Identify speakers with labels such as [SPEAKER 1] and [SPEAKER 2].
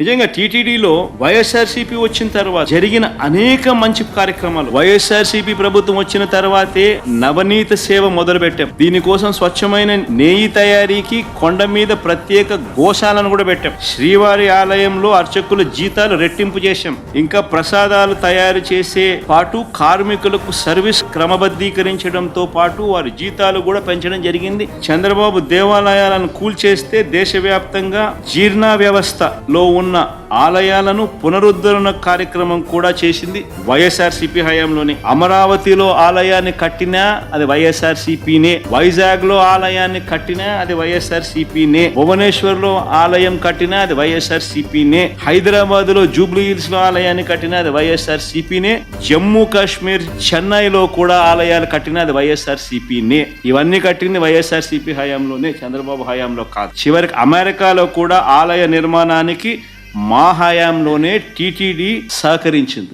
[SPEAKER 1] నిజంగా టీటీడీలో వైఎస్ఆర్సీపీ వచ్చిన తర్వాత జరిగిన అనేక మంచి కార్యక్రమాలు. వైఎస్ఆర్సీపీ ప్రభుత్వం వచ్చిన తర్వాతే నవనీత సేవ మొదలు పెట్టాం దీనికోసం స్వచ్ఛమైన నెయ్యి తయారీకి కొండ మీద ప్రత్యేక గోశాలను కూడా పెట్టాం. శ్రీవారి ఆలయంలో అర్చకుల జీతాలు రెట్టింపు చేశాం. ఇంకా ప్రసాదాలు తయారు చేసే పాటు కార్మికులకు సర్వీస్ క్రమబద్ధీకరించడంతో పాటు వారి జీతాలు కూడా పెంచడం జరిగింది. చంద్రబాబు దేవాలయాలను కూల్చేస్తే దేశవ్యాప్తంగా జీర్ణ వ్యవస్థలో ఉన్న ఆలయాలను పునరుద్ధరణ కార్యక్రమం కూడా చేసింది వైఎస్ఆర్సీపీ హయాంలోనే. అమరావతిలో ఆలయాన్ని కట్టినా అది వైఎస్ఆర్సీపీనే. వైజాగ్లో ఆలయాన్ని కట్టినా అది వైఎస్ఆర్సీపీనే. భువనేశ్వర్లో ఆలయం కట్టినా అది వైఎస్ఆర్సీపీనే. హైదరాబాద్లో జూబ్లీ హిల్స్లో ఆలయాన్ని కట్టినా అది వైఎస్ఆర్సీపీనే. జమ్మూ కాశ్మీర్ చెన్నైలో కూడా ఆలయాలు కట్టినా అది వైఎస్ఆర్సీపీనే. ఇవన్నీ కట్టింది వైఎస్ఆర్సీపీ హయాంలోనే చంద్రబాబు హయాంలో కాదు. చివరికి అమెరికాలో కూడా ఆలయ నిర్మాణానికి మా హయాంలోనే టీటీడీ సహకరించింది.